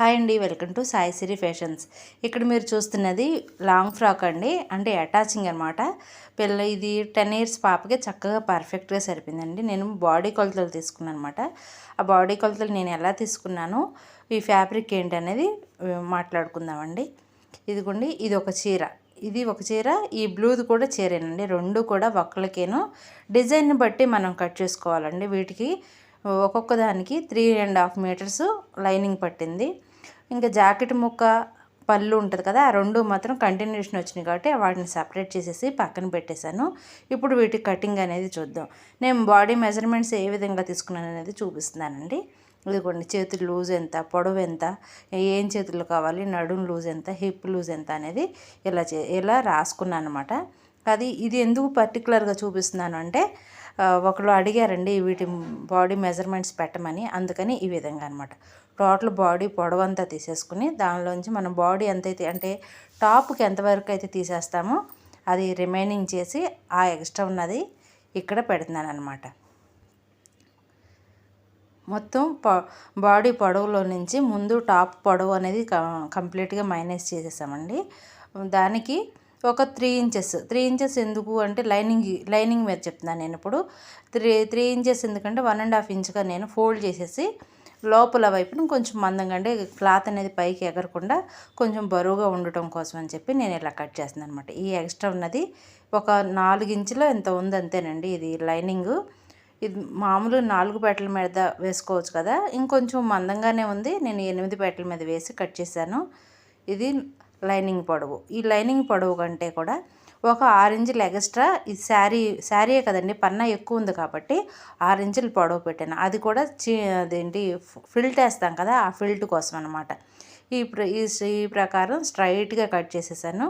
Hi అండి welcome to Sai Siri fashions. ఇక్కడ మీరు చూస్తున్నది లాంగ్ ఫ్రాక్ అండి అంటే అటాచింగ్ అనమాట పిల్ల ఇది టెన్ ఇయర్స్ పాపకి చక్కగా పర్ఫెక్ట్గా సరిపోయిందండి. నేను బాడీ కొలతలు తీసుకున్నాను అనమాట ఆ బాడీ కొలతలు నేను ఎలా తీసుకున్నాను ఈ ఫ్యాబ్రిక్ ఏంటి అనేది మాట్లాడుకుందామండి. ఇదిగోండి ఇది ఒక చీర. ఇది ఒక చీర ఈ బ్లూది కూడా చీరేనండి. రెండు కూడా ఒక్కలకేను. డిజైన్ బట్టి మనం కట్ చేసుకోవాలండి వీటికి. ఒక్కొక్క దానికి three and half metres lining పట్టింది. ఇంకా జాకెట్ ముక్క పళ్ళు ఉంటుంది కదా ఆ రెండు మాత్రం కంటిన్యూషన్ వచ్చినాయి కాబట్టి వాటిని సపరేట్ చేసేసి పక్కన పెట్టేశాను. ఇప్పుడు వీటి కటింగ్ అనేది చూద్దాం. నేను బాడీ మెజర్మెంట్స్ ఏ విధంగా తీసుకున్నాను అనేది చూపిస్తున్నానండి. ఇదిగోండి చేతులు లూజ్ ఎంత పొడవు ఎంత ఏం చేతులు కావాలి నడుము లూజ్ ఎంత హిప్ లూజ్ ఎంత అనేది ఇలా చే ఇలా రాసుకున్నాను అనమాట అది ఇది ఎందుకు పర్టికులర్గా చూపిస్తున్నాను అంటే ఒకళ్ళు అడిగారండి వీటి బాడీ మెజర్మెంట్స్ పెట్టమని అందుకని ఈ విధంగా అనమాట టోటల్ బాడీ పొడవంతా తీసేసుకుని దానిలోంచి మనం బాడీ ఎంతైతే అంటే టాప్కి ఎంతవరకు అయితే తీసేస్తామో అది రిమైనింగ్ చేసి ఆ ఎక్స్ట్రా ఉన్నది ఇక్కడ పెడుతున్నాను అనమాట మొత్తం బాడీ పొడవులో నుంచి ముందు టాప్ పొడవు అనేది కంప్లీట్గా మైనస్ చేసేసామండి. దానికి ఒక త్రీ ఇంచెస్ త్రీ ఇంచెస్ ఎందుకు అంటే లైనింగ్ లైనింగ్ మీద చెప్తున్నాను నేను ఇప్పుడు. త్రీ త్రీ ఇంచెస్ ఎందుకంటే వన్ అండ్ హాఫ్ ఇంచ్గా నేను ఫోల్డ్ చేసేసి లోపల వైపున కొంచెం మందంగా అంటే క్లాత్ అనేది పైకి ఎగరకుండా కొంచెం బరువుగా ఉండటం కోసం అని చెప్పి నేను ఇలా కట్ చేస్తాను అనమాట ఈ ఎక్స్ట్రా ఉన్నది ఒక నాలుగు ఇంచులో ఎంత ఉంది అంతేనండి ఇది లైనింగ్. ఇది మామూలు నాలుగు పెట్టల మీద వేసుకోవచ్చు కదా. ఇంకొంచెం మందంగానే ఉంది. నేను ఎనిమిది పెట్టల మీద వేసి కట్ చేశాను. ఇది లైనింగ్ పొడవు. ఈ లైనింగ్ పొడవు కంటే కూడా ఒక ఆరెంజ్లు ఎక్స్ట్రా. ఈ శారీ శారీయే కదండి పన్న ఎక్కువ ఉంది కాబట్టి ఆరెంజ్లు పొడవు పెట్టాను. అది కూడా చీ అదేంటి ఫిల్ట్ వేస్తాం కదా ఆ ఫిల్ట్ కోసం అనమాట ఈ ఈ ప్రకారం స్ట్రైట్గా కట్ చేసేసాను.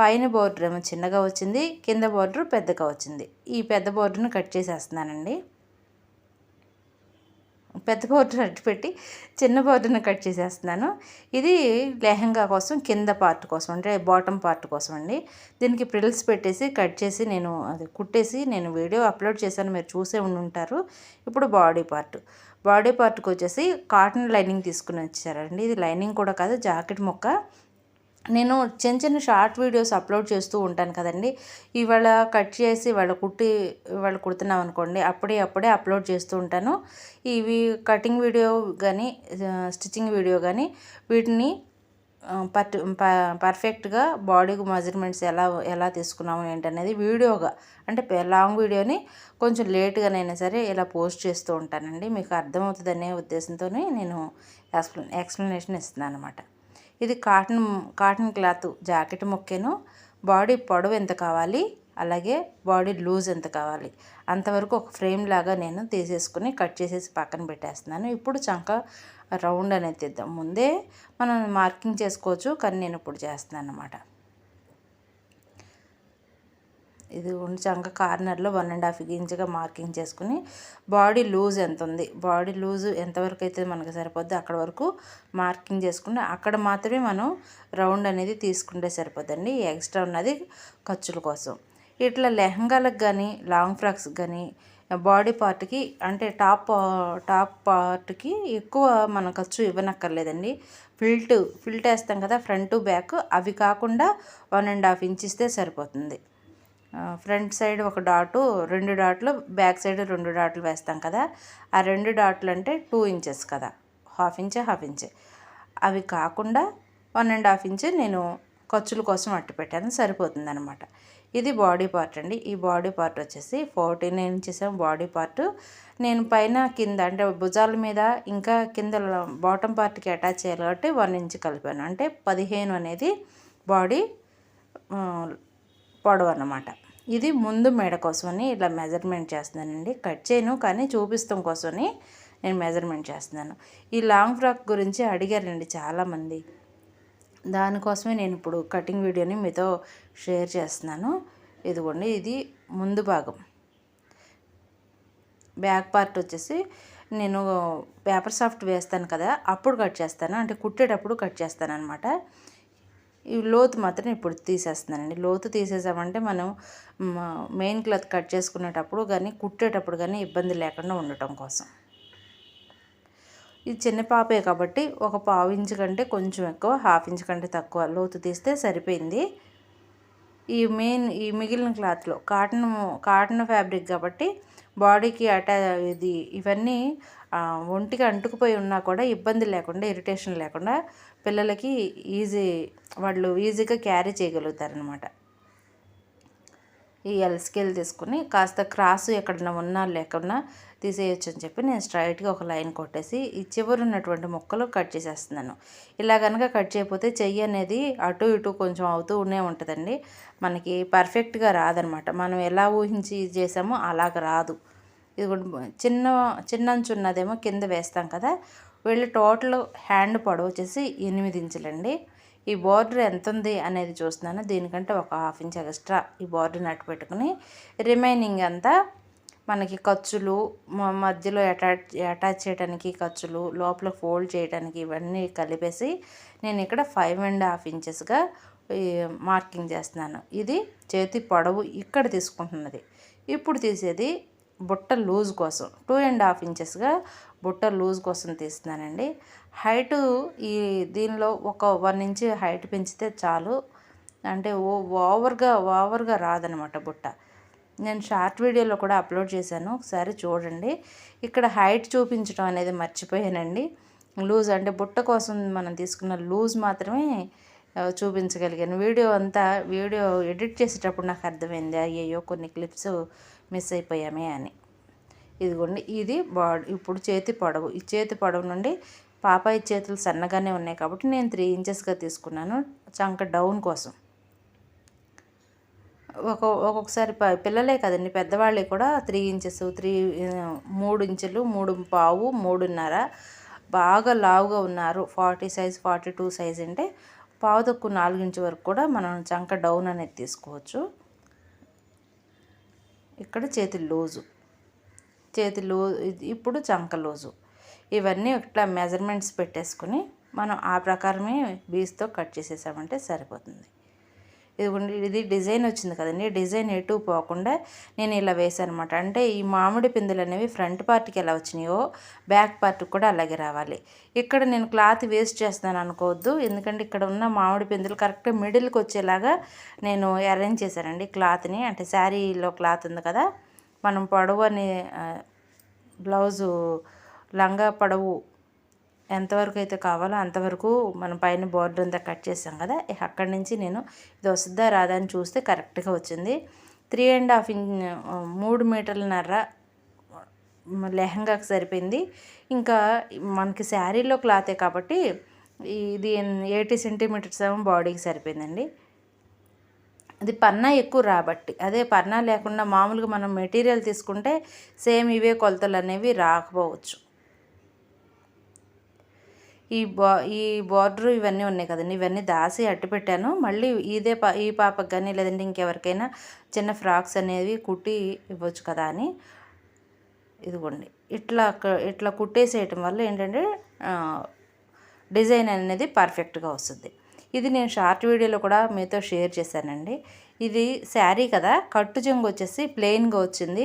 పైన బోర్డర్ ఏమో చిన్నగా వచ్చింది కింద బోర్డర్ పెద్దగా వచ్చింది. ఈ పెద్ద బోర్డర్ను కట్ చేసేస్తున్నానండి. పెద్ద బోర్డర్ అట్టు పెట్టి చిన్న బోర్డర్ని కట్ చేసేస్తున్నాను. ఇది లెహంగా కోసం కింద పార్ట్ కోసం అంటే బాటమ్ పార్ట్ కోసం అండి. దీనికి ప్రిల్స్ పెట్టేసి కట్ చేసి నేను అది కుట్టేసి నేను వీడియో అప్లోడ్ చేశాను. మీరు చూసే ఉండి ఉంటారు ఇప్పుడు బాడీ పార్ట్. బాడీ పార్ట్కి వచ్చేసి కాటన్ లైనింగ్ తీసుకుని వచ్చారండి. ఇది లైనింగ్ కూడా కాదు జాకెట్ మొక్క. నేను చిన్న చిన్న షార్ట్ వీడియోస్ అప్లోడ్ చేస్తూ ఉంటాను కదండి. ఇవాళ కట్ చేసి ఇవాళ కుట్టి ఇవాళ కుడుతున్నాం అనుకోండి అప్పుడే అప్పుడే అప్లోడ్ చేస్తూ ఉంటాను. ఇవి కటింగ్ వీడియో కానీ స్టిచ్చింగ్ వీడియో కానీ వీటిని పర్ట్ పర్ఫెక్ట్గా బాడీకి మెజర్మెంట్స్ ఎలా ఎలా తీసుకున్నాము ఏంటనేది వీడియోగా అంటే లాంగ్ వీడియోని కొంచెం లేట్గానైనా సరే ఇలా పోస్ట్ చేస్తూ ఉంటానండి. మీకు అర్థమవుతుందనే ఉద్దేశంతో నేను ఎక్స్ప్లెనేషన్ ఇస్తున్నాను అనమాట ఇది కాటన్ కాటన్ క్లాత్ జాకెట్ ముక్కేను. బాడీ పొడవు ఎంత కావాలి? అలాగే బాడీ లూజ్ ఎంత కావాలి? అంతవరకు ఒక ఫ్రేమ్ లాగా నేను తీసేసుకుని కట్ చేసేసి పక్కన పెట్టేస్తున్నాను. ఇప్పుడు చంక రౌండ్ అనేది తీద్దాం. ముందే మనం మార్కింగ్ చేసుకోవచ్చు కానీ నేను ఇప్పుడు చేస్తున్నాను అన్నమాట ఇది చంక కార్నర్లో వన్ అండ్ హాఫ్ ఇంచ్గా మార్కింగ్ చేసుకుని బాడీ లూజ్ ఎంత ఉంది? బాడీ లూజ్ ఎంతవరకు అయితే మనకు సరిపోద్ది? అక్కడ వరకు మార్కింగ్ చేసుకుంటే అక్కడ మాత్రమే మనం రౌండ్ అనేది తీసుకుంటే సరిపోద్దండి. ఎక్స్ట్రా ఉన్నది ఖర్చుల కోసం. ఇట్లా లెహంగాలకు కానీ లాంగ్ ఫ్రాక్స్ కానీ బాడీ పార్ట్కి అంటే టాప్ టాప్ పార్ట్కి ఎక్కువ మనం ఖర్చు ఇవ్వనక్కర్లేదండి. ఫిల్ట్ ఫిల్ట్ వేస్తాం కదా ఫ్రంట్ బ్యాక్ అవి కాకుండా వన్ అండ్ హాఫ్ ఇంచ్ ఇస్తే సరిపోతుంది. ఫ్రంట్ సైడ్ ఒక డాటు రెండు డాట్లు బ్యాక్ సైడ్ రెండు డాట్లు వేస్తాం కదా. ఆ రెండు డాట్లు అంటే టూ ఇంచెస్ కదా. Half inch half inch. అవి కాకుండా వన్ అండ్ హాఫ్ ఇంచ్ నేను ఖర్చుల కోసం అట్టు పెట్టాను. సరిపోతుంది అనమాట ఇది బాడీ పార్ట్ అండి. ఈ బాడీ పార్ట్ వచ్చేసి ఫోర్టీన్ ఇంచెస్ బాడీ పార్ట్. నేను పైన కింద అంటే భుజాల మీద ఇంకా కింద బాటమ్ పార్ట్కి అటాచ్ చేయాలి కాబట్టి వన్ ఇంచ్ కలిపాను. అంటే పదిహేను అనేది బాడీ పొడవు అనమాట ఇది ముందు మెడ కోసమని ఇలా మెజర్మెంట్ చేస్తున్నానండి. కట్ చేయను కానీ చూపిస్తాం కోసమని నేను మెజర్మెంట్ చేస్తున్నాను. ఈ లాంగ్ ఫ్రాక్ గురించి అడిగారండి చాలామంది. దానికోసమే నేను ఇప్పుడు కటింగ్ వీడియోని మీతో షేర్ చేస్తున్నాను. ఇదిగోండి ఇది ముందు భాగం. బ్యాక్ పార్ట్ వచ్చేసి నేను పేపర్ సాఫ్ట్ వేస్తాను కదా అప్పుడు కట్ చేస్తాను. అంటే కుట్టేటప్పుడు కట్ చేస్తాను అనమాట ఈ లోతు మాత్రం ఇప్పుడు తీసేస్తున్నానండి. లోతు తీసేసామంటే మనం మెయిన్ క్లాత్ కట్ చేసుకునేటప్పుడు కానీ కుట్టేటప్పుడు కానీ ఇబ్బంది లేకుండా ఉండటం కోసం. ఇది చిన్న పాపే కాబట్టి ఒక పావు ఇంచు కంటే కొంచెం ఎక్కువ హాఫ్ ఇంచు కంటే తక్కువ లోతు తీస్తే సరిపోయింది. ఈ మెయిన్ ఈ మిగిలిన క్లాత్లో కాటన్ కాటన్ ఫ్యాబ్రిక్ కాబట్టి బాడీకి అటా ఇది ఇవన్నీ ఒంటికి అంటుకుపోయి ఉన్నా కూడా ఇబ్బంది లేకుండా ఇరిటేషన్ లేకుండా పిల్లలకి ఈజీ వాళ్ళు ఈజీగా క్యారీ చేయగలుగుతారనమాట. ఈ ఎల్ స్కేల్ తీసుకుని కాస్త క్రాస్ ఎక్కడన్నా ఉన్నా లేకున్నా తీసేయచ్చు అని చెప్పి నేను స్ట్రైట్గా ఒక లైన్ కొట్టేసి ఈ చివరి ఉన్నటువంటి మొక్కలు కట్ చేసేస్తున్నాను. ఇలా కనుక కట్ చేయకపోతే చెయ్యి అనేది అటు ఇటు కొంచెం అవుతూ ఉండే ఉంటుందండి. మనకి పర్ఫెక్ట్గా రాదనమాట. మనం ఎలా ఊహించి చేసామో అలాగ రాదు. ఇది చిన్న చిన్నంచున్నదేమో ఉన్నదేమో కింద వేస్తాం కదా వీళ్ళు టోటల్ హ్యాండ్ పొడవు వచ్చేసి ఎనిమిది ఇంచులండి. ఈ బార్డర్ ఎంత ఉంది అనేది చూస్తున్నాను. దీనికంటే ఒక హాఫ్ ఇంచ్ ఎక్స్ట్రా ఈ బార్డర్ నట్టు పెట్టుకుని రిమైనింగ్ అంతా మనకి ఖర్చులు మధ్యలో అటాచ్ అటాచ్ చేయడానికి ఖర్చులు లోపల ఫోల్డ్ చేయడానికి ఇవన్నీ కలిపేసి నేను ఇక్కడ ఫైవ్ అండ్ హాఫ్ ఇంచెస్గా మార్కింగ్ చేస్తున్నాను. ఇది చేతి పొడవు ఇక్కడ తీసుకుంటున్నది. ఇప్పుడు తీసేది బుట్ట లూజ్ కోసం టూ అండ్ హాఫ్ ఇంచెస్గా బుట్ట లూజ్ కోసం తీస్తున్నానండి. హైట్ ఈ దీనిలో ఒక వన్ ఇంచ్ హైట్ పెంచితే చాలు. అంటే ఓ ఓవర్గా ఓవర్గా రాదనమాట బుట్ట. నేను షార్ట్ వీడియోలో కూడా అప్లోడ్ చేశాను. ఒకసారి చూడండి. ఇక్కడ హైట్ చూపించడం అనేది మర్చిపోయానండి. లూజ్ అంటే బుట్ట కోసం మనం తీసుకున్న లూజ్ మాత్రమే చూపించగలిగాను. వీడియో అంతా వీడియో ఎడిట్ చేసేటప్పుడు నాకు అర్థమైంది. అయ్యయ్యో కొన్ని క్లిప్స్ మిస్ అయిపోయామే అని. ఇదిగోండి ఇది బాడీ ఇప్పుడు చేతి పొడవు. ఈ చేతి పొడవు నుండి పాపాయి చేతులు సన్నగానే ఉన్నాయి కాబట్టి నేను త్రీ ఇంచెస్గా తీసుకున్నాను చంక డౌన్ కోసం. ఒక ఒక్కొక్కసారి పిల్లలే కదండి పెద్దవాళ్ళే కూడా త్రీ ఇంచెస్ త్రీ మూడు ఇంచులు మూడు పావు మూడున్నర బాగా లావుగా ఉన్నారు. Forty size forty two size అంటే పావు తక్కువ నాలుగు ఇంచు వరకు కూడా మనం చంక డౌన్ అనేది తీసుకోవచ్చు. ఇక్కడ చేతి లూజు. చేతి లో ఇప్పుడు చంక లూజు. ఇవన్నీ ఇట్లా మెజర్మెంట్స్ పెట్టేసుకుని మనం ఆ ప్రకారమే బీస్తో కట్ చేసేసామంటే సరిపోతుంది. ఇదిగోండి ఇది డిజైన్ వచ్చింది కదండి. డిజైన్ ఎటు పోకుండా నేను ఇలా వేసాను అనమాట అంటే ఈ మామిడి పిందులు అనేవి ఫ్రంట్ పార్ట్కి ఎలా వచ్చినాయో బ్యాక్ పార్ట్కి కూడా అలాగే రావాలి. ఇక్కడ నేను క్లాత్ వేస్ట్ చేస్తాను అనుకోవద్దు. ఎందుకంటే ఇక్కడ ఉన్న మామిడి పిందులు కరెక్ట్గా మిడిల్కి వచ్చేలాగా నేను అరేంజ్ చేశానండి క్లాత్ని. అంటే శారీలో క్లాత్ ఉంది కదా మనం పొడవు అని బ్లౌజు లంగా పొడవు ఎంతవరకు అయితే కావాలో అంతవరకు మనం పైన బార్డర్ అంతా కట్ చేసాం కదా అక్కడి నుంచి నేను ఇది వస్తుందా రాదా అని చూస్తే కరెక్ట్గా వచ్చింది. త్రీ అండ్ హాఫ్ ఇంచ్ మూడు మీటర్లన్నర లెహంగాకి సరిపోయింది. ఇంకా మనకి శారీలో క్లాతే కాబట్టి ఇది ఎయిటీ సెంటీమీటర్స్ ఏమో బాడీకి సరిపోయిందండి. అది పన్నా ఎక్కువ రాబట్టి అదే పన్నా లేకుండా మామూలుగా మనం మెటీరియల్ తీసుకుంటే సేమ్ ఇవే కొలతలు అనేవి రాకపోవచ్చు. ఈ బా ఈ బార్డర్ ఇవన్నీ ఉన్నాయి కదండి. ఇవన్నీ దాసి అట్టు పెట్టాను మళ్ళీ ఇదే పా ఈ పాపకి కానీ లేదంటే ఇంకెవరికైనా చిన్న ఫ్రాక్స్ అనేవి కుట్టి ఇవ్వచ్చు కదా అని ఇదిగోండి. ఇట్లా ఇట్లా కుట్టేసేయటం వల్ల ఏంటంటే డిజైన్ అనేది పర్ఫెక్ట్గా వస్తుంది. ఇది నేను షార్ట్ వీడియోలో కూడా మీతో షేర్ చేశానండి. ఇది శారీ కదా కట్టు చెంగు వచ్చేసి ప్లెయిన్గా వచ్చింది.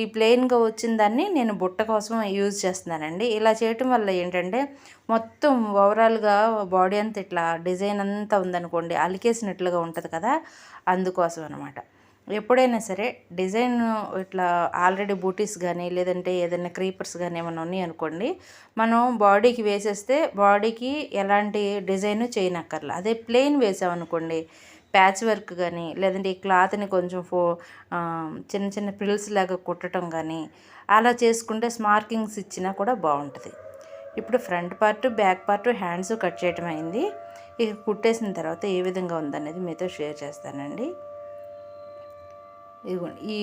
ఈ ప్లెయిన్గా వచ్చిన దాన్ని నేను బుట్ట కోసం యూజ్ చేస్తున్నానండి. ఇలా చేయటం వల్ల ఏంటంటే మొత్తం ఓవరాల్గా బాడీ అంతా ఇట్లా డిజైన్ అంతా ఉందనుకోండి అలికేసినట్లుగా ఉంటుంది కదా అందుకోసం అనమాట ఎప్పుడైనా సరే డిజైన్ ఇట్లా ఆల్రెడీ బూటీస్ కానీ లేదంటే ఏదైనా క్రీపర్స్ కానీ ఏమైనా ఉన్నాయి అనుకోండి మనం బాడీకి వేసేస్తే బాడీకి ఎలాంటి డిజైన్ చేయనక్కర్లా. అదే ప్లెయిన్ వేసామనుకోండి ప్యాచ్ వర్క్ కానీ లేదంటే ఈ క్లాత్ని కొంచెం ఫో చిన్న చిన్న ప్రిల్స్ లాగా కుట్టడం కానీ అలా చేసుకుంటే స్మార్కింగ్స్ ఇచ్చినా కూడా బాగుంటుంది. ఇప్పుడు front part back part hands cut చేయటం అయింది. ఇక కుట్టేసిన తర్వాత ఏ విధంగా ఉందనేది మీతో షేర్ చేస్తానండి. ఈ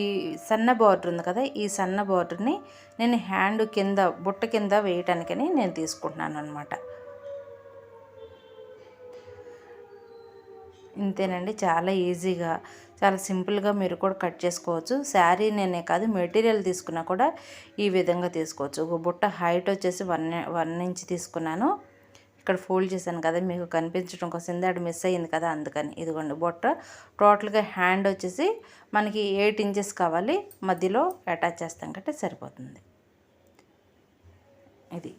సన్న బార్డర్ ఉంది కదా ఈ సన్న బార్డర్ని నేను హ్యాండ్ కింద బుట్ట కింద వేయటానికని నేను తీసుకుంటున్నాను అనమాట ఇంతేనండి చాలా ఈజీగా చాలా సింపుల్గా మీరు కూడా కట్ చేసుకోవచ్చు. శారీ నేనే కాదు మెటీరియల్ తీసుకున్నా కూడా ఈ విధంగా తీసుకోవచ్చు. ఒక బుట్ట హైట్ వచ్చేసి వన్ వన్ ఇంచ్ తీసుకున్నాను. ఇక్కడ ఫోల్డ్ చేశాను కదా మీకు కనిపించడం కోసం అది మిస్ అయ్యింది కదా అందుకని. ఇదిగోండి బొట్ట. టోటల్గా హ్యాండ్ వచ్చేసి మనకి ఎయిట్ ఇంచెస్ కావాలి. మధ్యలో అటాచ్ చేస్తాం కంటే సరిపోతుంది. ఇది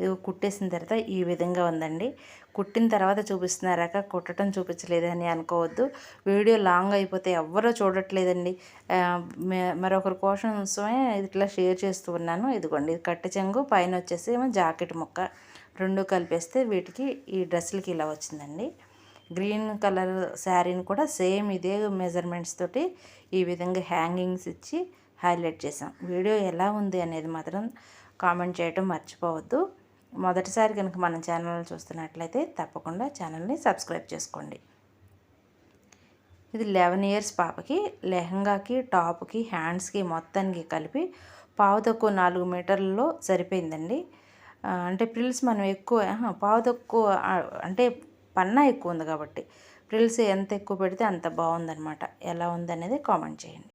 ఇది కుట్టేసిన తర్వాత ఈ విధంగా ఉందండి. కుట్టిన తర్వాత చూపిస్తున్నారాక కుట్టడం చూపించలేదని అనుకోవద్దు. వీడియో లాంగ్ అయిపోతే ఎవ్వరూ చూడట్లేదండి. మే- మరొకరి కోసమే ఇట్లా షేర్ చేస్తూ ఉన్నాను. ఇదిగోండి ఇది కట్టె చెంగు పైన వచ్చేసి ఏమో జాకెట్ ముక్క. రెండు కలిపేస్తే వీటికి ఈ డ్రెస్సులకి ఇలా వచ్చిందండి. గ్రీన్ కలర్ శారీని కూడా సేమ్ ఇదే మెజర్మెంట్స్ తోటి ఈ విధంగా హ్యాంగింగ్స్ ఇచ్చి హైలైట్ చేసాం వీడియో ఎలా ఉంది అనేది మాత్రం కామెంట్ చేయటం మర్చిపోవద్దు. మొదటిసారి కనుక మన ఛానల్ చూస్తున్నట్లయితే తప్పకుండా ఛానల్ని సబ్స్క్రైబ్ చేసుకోండి. ఇది లెవెన్ ఇయర్స్ పాపకి లెహంగాకి టాప్కి హ్యాండ్స్కి మొత్తానికి కలిపి పావు తక్కువ నాలుగు మీటర్లలో సరిపోయిందండి. అంటే ప్రిల్స్ మనం ఎక్కువ పావు తక్కువ అంటే పన్నా ఎక్కువ ఉంది కాబట్టి ప్రిల్స్ ఎంత ఎక్కువ పెడితే అంత బాగుందనమాట ఎలా ఉందనేది కామెంట్ చేయండి.